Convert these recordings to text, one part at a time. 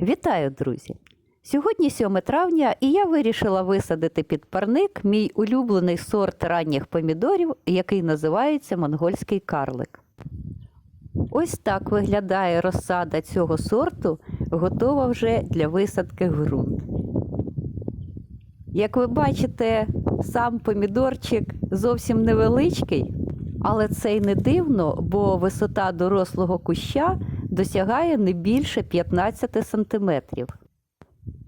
Вітаю, друзі! Сьогодні 7 травня, і я вирішила висадити під парник мій улюблений сорт ранніх помідорів, який називається монгольський карлик. Ось так виглядає розсада цього сорту, готова вже для висадки в ґрунт. Як ви бачите, сам помідорчик зовсім невеличкий, але це й не дивно, бо висота дорослого куща досягає не більше 15 сантиметрів.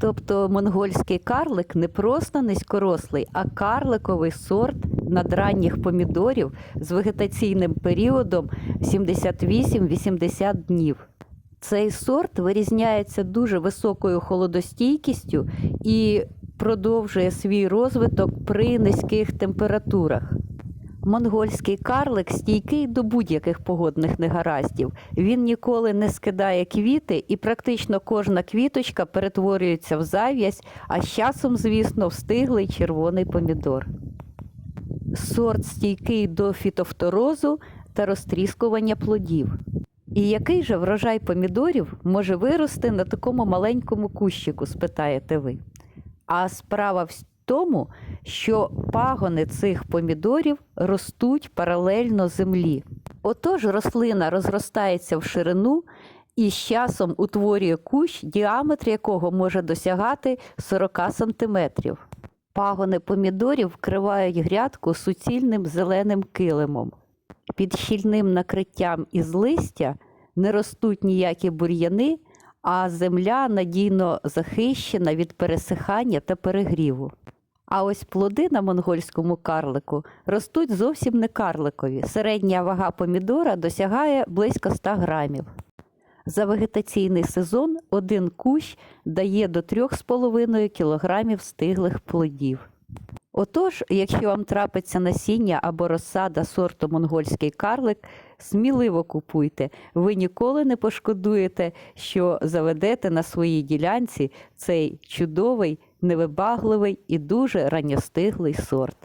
Тобто монгольський карлик не просто низькорослий, а карликовий сорт надранніх помідорів з вегетаційним періодом 78-80 днів. Цей сорт вирізняється дуже високою холодостійкістю і продовжує свій розвиток при низьких температурах. Монгольський карлик стійкий до будь-яких погодних негараздів. Він ніколи не скидає квіти, і практично кожна квіточка перетворюється в зав'язь, а з часом, звісно, встиглий червоний помідор. Сорт стійкий до фітофторозу та розтріскування плодів. І який же врожай помідорів може вирости на такому маленькому кущику, спитаєте ви? А справа в тому, що пагони цих помідорів ростуть паралельно землі. Отож, рослина розростається в ширину і з часом утворює кущ, діаметр якого може досягати 40 сантиметрів. Пагони помідорів вкривають грядку суцільним зеленим килимом. Під щільним накриттям із листя не ростуть ніякі бур'яни, а земля надійно захищена від пересихання та перегріву. А ось плоди на монгольському карлику ростуть зовсім не карликові. Середня вага помідора досягає близько 100 грамів. За вегетаційний сезон один кущ дає до 3,5 кілограмів стиглих плодів. Отож, якщо вам трапиться насіння або розсада сорту монгольський карлик, сміливо купуйте. Ви ніколи не пошкодуєте, що заведете на своїй ділянці цей чудовий, невибагливий і дуже ранньостиглий сорт.